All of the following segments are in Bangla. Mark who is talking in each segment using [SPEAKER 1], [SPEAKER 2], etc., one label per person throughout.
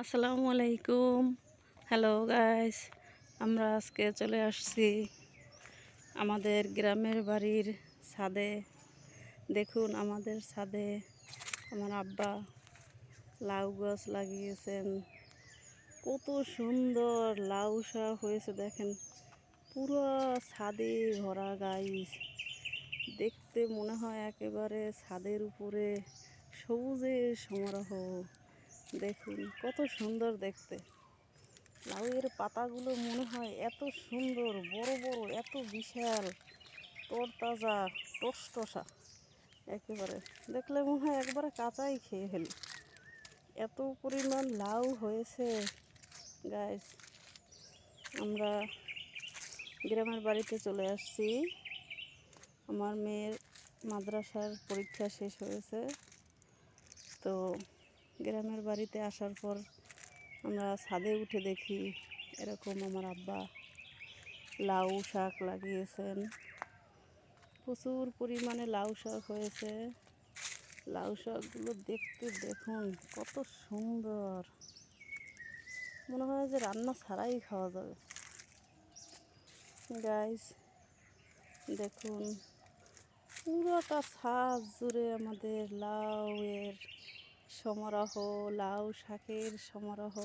[SPEAKER 1] আসসালামু আলাইকুম। হ্যালো গাইস আমরা আজকে চলে আসছি আমাদের গ্রামের বাড়ির ছাদে। দেখুন, আমাদের ছাদে আমার আব্বা লাউ গাছ লাগিয়েছেন। কত সুন্দর লাউ হয়েছে, দেখেন। পুরো ছাদে ভরা গাইস দেখতে মনে হয় একেবারে ছাদের উপরে সবুজের সমারোহ। দেখুন, কত সুন্দর দেখতে। লাউয়ের পাতাগুলো মনে হয় এত সুন্দর, বড় বড়, এত বিশাল, তরতাজা, টসটসা। একেবারে দেখলে মনে হয় একবারে কাঁচাই খেয়ে ফেলি। এত পরিমাণ লাউ হয়েছে গাছ আমরা গ্রামের বাড়িতে চলে আসছি। আমার মেয়ের মাদ্রাসার পরীক্ষা শেষ হয়েছে। তো গ্রামের বাড়িতে আসার পর আমরা ছাদে উঠে দেখি এরকম আমার আব্বা লাউ শাক লাগিয়েছেন। প্রচুর পরিমাণে লাউ শাক হয়েছে। লাউ শাকগুলো দেখতে দেখুন কত সুন্দর। মনে হয় যে রান্না ছাড়াই খাওয়া যাবে। গাইস দেখুন, পুরোটা ছাদ জুড়ে আমাদের লাউয়ের সমারোহ, লাউ শাকের সমারোহ,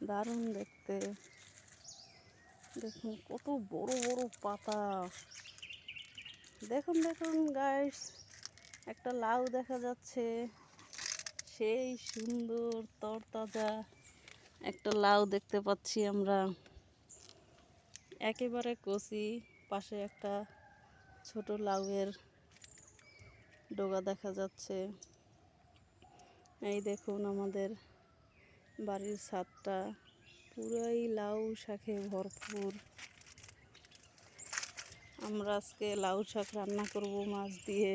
[SPEAKER 1] দারুণ দেখতে। দেখুন কত বড় বড় পাতা। দেখুন দেখুন গাইস একটা লাউ দেখা যাচ্ছে। সেই সুন্দর তরতাজা একটা লাউ দেখতে পাচ্ছি আমরা। একেবারে কচি, পাশে একটা ছোট লাউয়ের ডোগা দেখা যাচ্ছে। এই দেখুন আমাদের বাড়ির ছাদটা। পুরাই লাউ শাকে ভরপুর। আমরা আজকে লাউ শাক রান্না করব মাছ দিয়ে।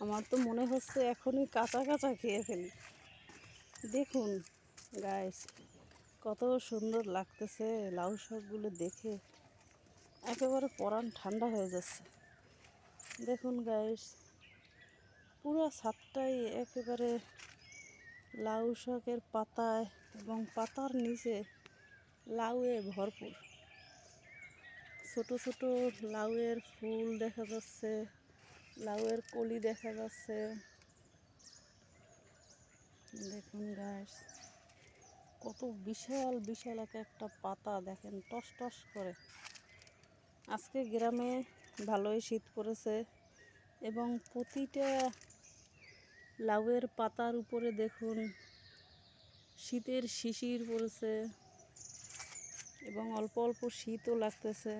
[SPEAKER 1] আমার তো মনে হচ্ছে এখনই কাঁচা কাঁচা খেয়ে ফেলি। দেখুন গাইস কত সুন্দর লাগতেছে লাউ শাকগুলো দেখে। একেবারে পরাণ ঠান্ডা হয়ে যাচ্ছে। দেখুন গাইস পুরো ছাদটাই একেবারে লাউ শাকের পাতায় এবং পাতার নিচে লাউয়ে ভরপুর। ছোট ছোট লাউয়ের ফুল দেখা যাচ্ছে, লাউয়ের কলি দেখা যাচ্ছে। দেখুন গাছ কত বিশাল বিশাল এক একটা পাতা, দেখেন টস টস করে। আজকে গ্রামে ভালোই শীত পড়েছে এবং প্রতিটা লাউয়ের পাতার উপরে দেখুন, শীতের শিশির পড়েছে এবং অল্প অল্প শীতও লাগতেছে।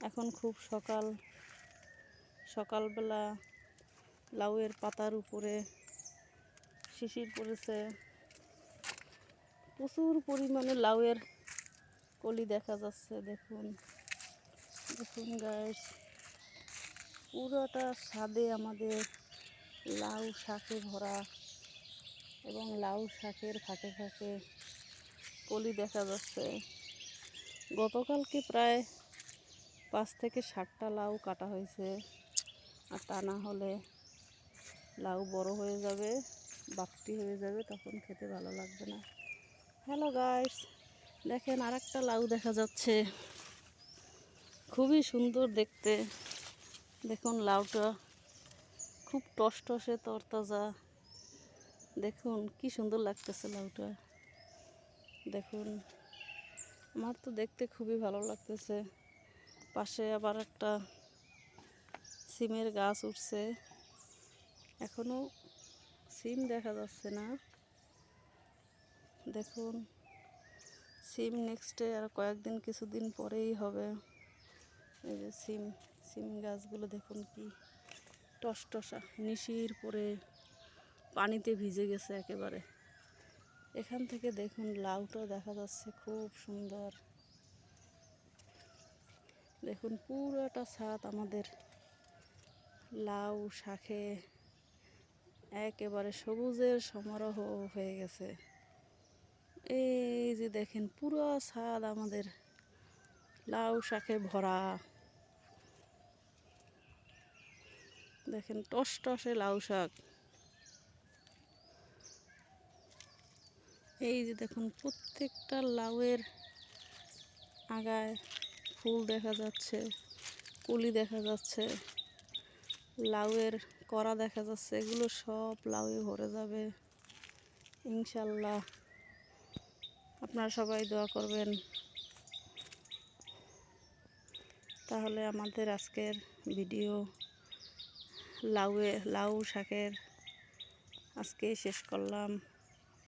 [SPEAKER 1] এখন খুব সকাল, সকালবেলা লাউয়ের পাতার উপরে শিশির পড়েছে। প্রচুর পরিমাণে লাউয়ের কলি দেখা যাচ্ছে, দেখুন। দেখুন গাছ পুরোটা ছাদে আমাদের লাউ শাকে ভরা এবং লাউ শাকের ফাঁকে ফাঁকে কলি দেখা যাচ্ছে। গতকালকে প্রায় পাঁচ থেকে ষাটটা লাউ কাটা হয়েছে আর তা না হলে লাউ বড় হয়ে যাবে বাপটি হয়ে যাবে, তখন খেতে ভালো লাগবে না। হ্যালো গাইস, দেখেন আর একটা লাউ দেখা যাচ্ছে। খুবই সুন্দর দেখতে। দেখুন লাউটা। খুব টসটসে তরতাজা। দেখুন, কি সুন্দর লাগতেছে লাউটা। দেখুন, আমার তো দেখতে খুবই ভালো লাগতেছে। পাশে আবার একটা সিমের গাছ উঠছে। এখনও সিম দেখা যাচ্ছে না। দেখুন, সিম নেক্সটে আর কয়েকদিন, কিছুদিন পরেই হবে। এই যে সিম সিম গাছগুলো দেখুন কি টসটসা, নিশির পরে পানিতে ভিজে গেছে একেবারে। এখান থেকে দেখুন লাউটাও দেখা যাচ্ছে খুব সুন্দর। দেখুন পুরোটা ছাদ আমাদের। লাউ শাখে একেবারে সবুজের সমারোহ হয়ে গেছে। এই যে দেখেন পুরো ছাদ আমাদের। লাউ শাকে ভরা। দেখেন, টস টসে লাউ শাক। এই যে দেখুন, প্রত্যেকটা লাউয়ের আগায় ফুল দেখা যাচ্ছে, কুলি দেখা যাচ্ছে, লাউয়ের করা দেখা যাচ্ছে, এগুলো সব লাউয়ে ভরে যাবে। ইনশাল্লাহ আপনারা সবাই দোয়া করবেন। তাহলে আমাদের আজকের ভিডিও লাউয়ে লাউ শাকের আজকে শেষ করলাম।